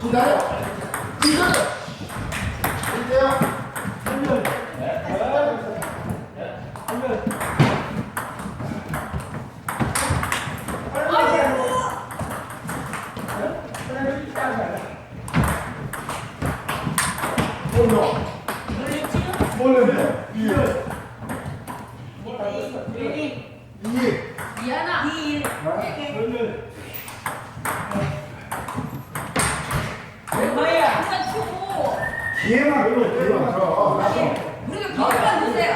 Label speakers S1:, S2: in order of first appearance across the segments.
S1: 기다려. 기다려. 이제요. 한결. 한결. 몰라. 몰라. 이해. 몰라. 이해. 이해.
S2: 미안하. 이해.
S1: 뒤에만 그리고 아, 네.
S2: 우리가 뒤에만 주세요.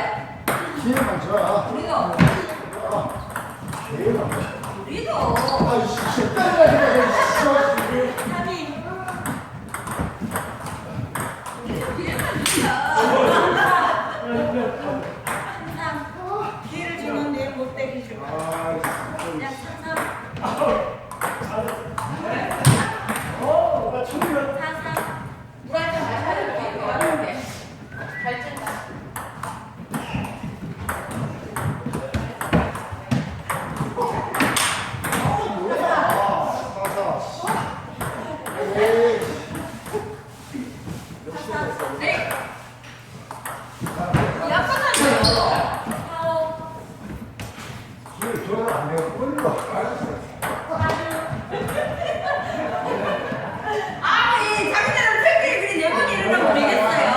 S1: 뒤에만 쳐. 그
S2: 저는
S1: 안
S2: 아이 자기들은 팬들이 그냥 네번 이러면 모르겠어요.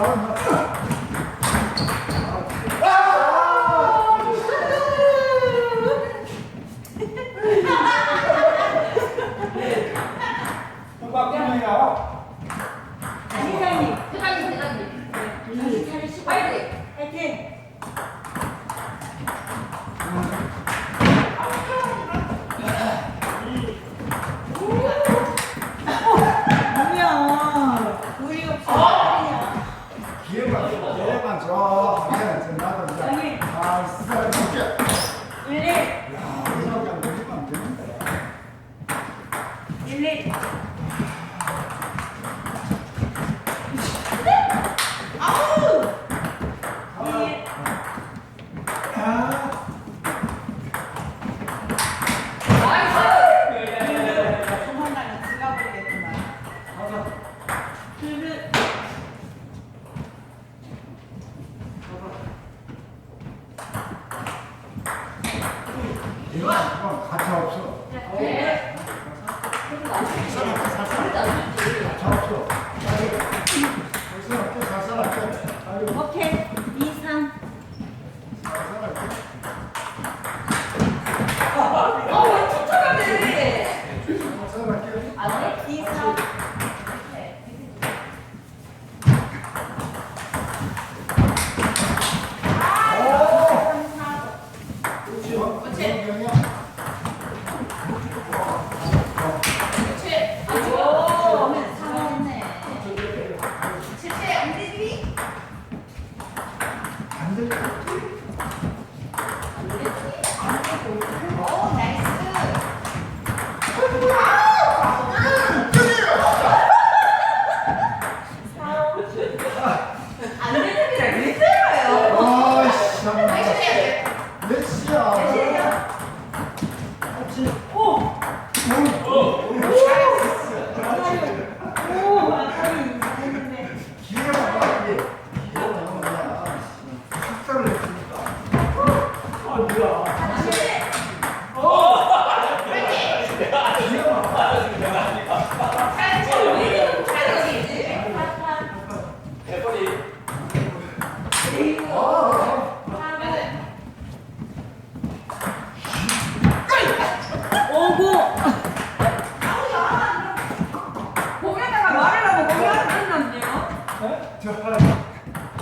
S2: Thank you. Thank you.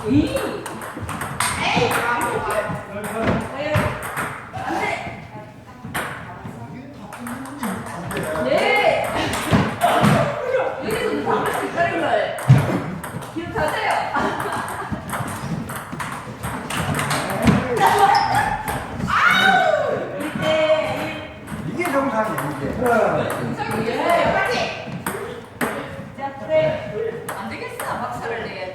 S1: 에이. 에이,
S2: 아무 말.
S3: 안
S2: 돼. 네. 여기서 누가 할수 있다는 걸 기억하세요. 아우! 이때
S1: 이게
S2: 정상이에요,
S1: 이게. 이-
S2: 이상하게 해. 빨리. 자,
S1: 그래. Saturday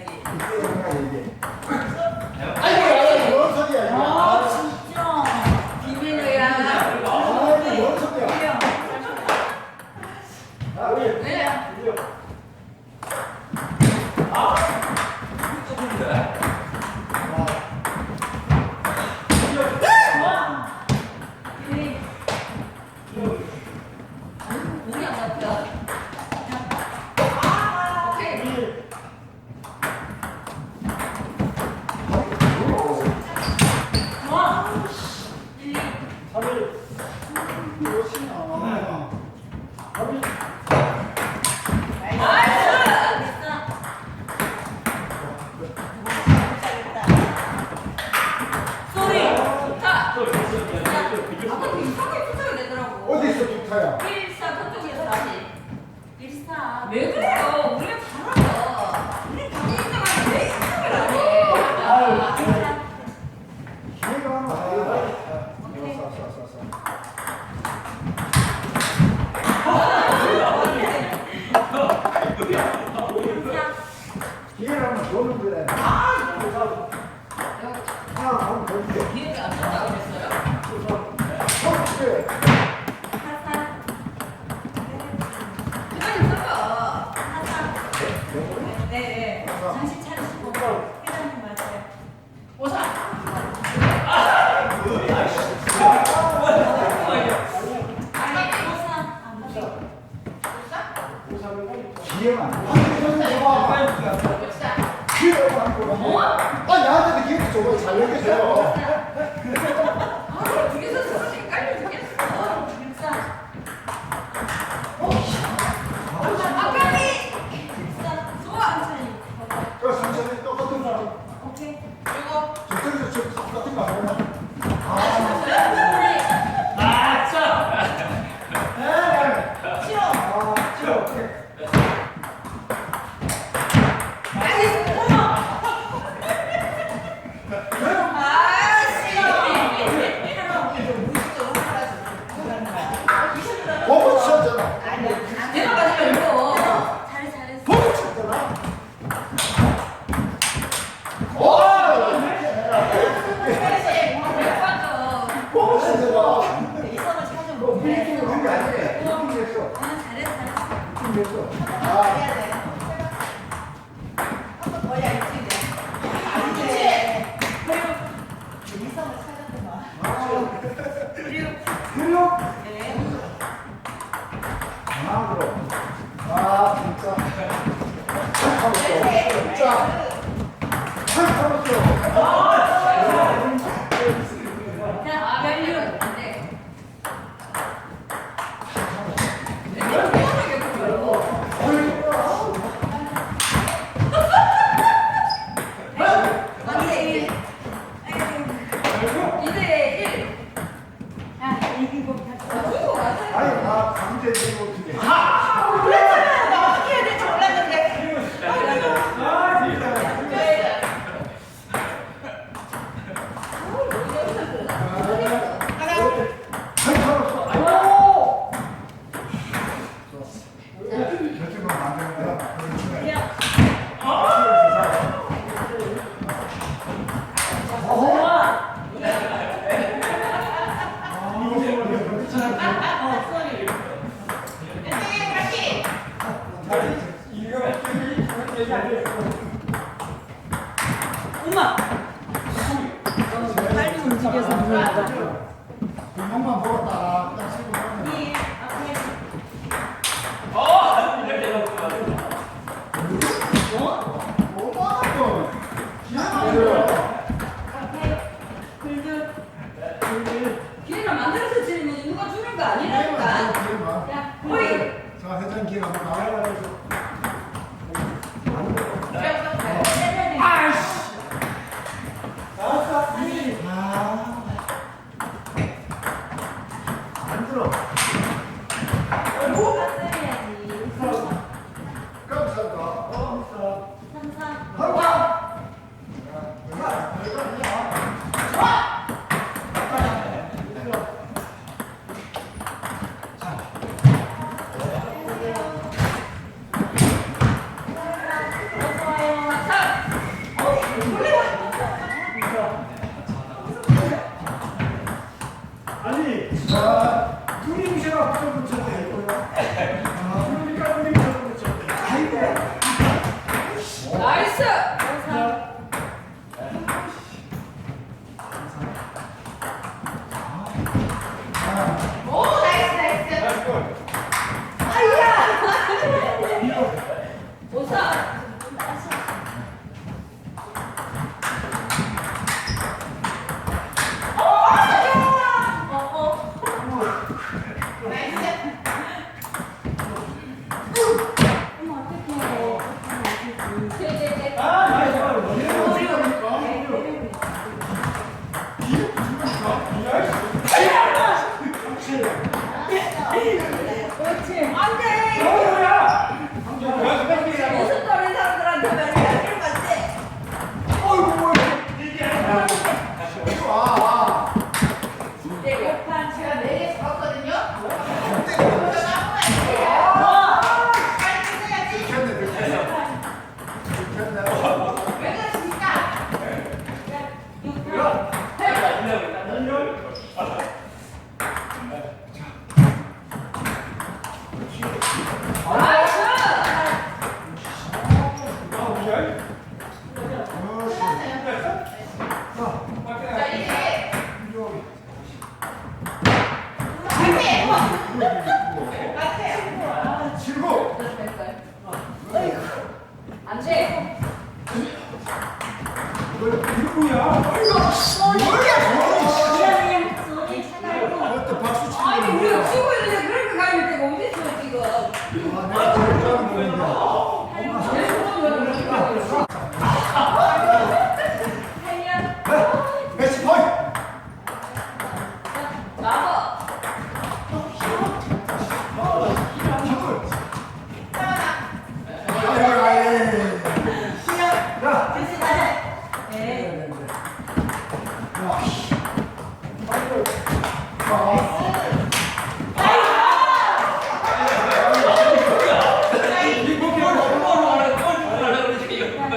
S2: 나이스!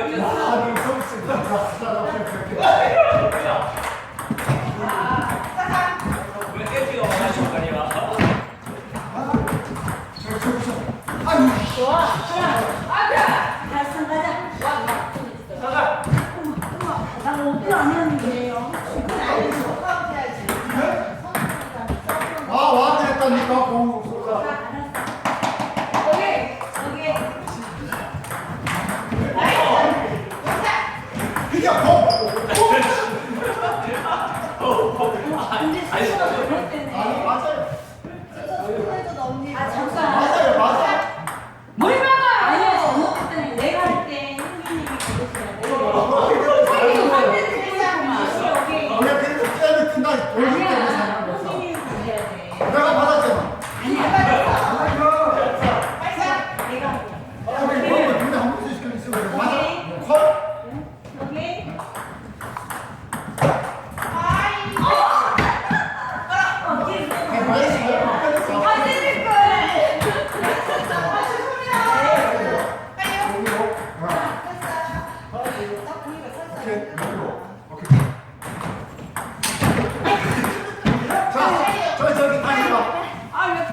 S1: 아니야?
S3: 저,
S2: 와,
S1: 됐다니까.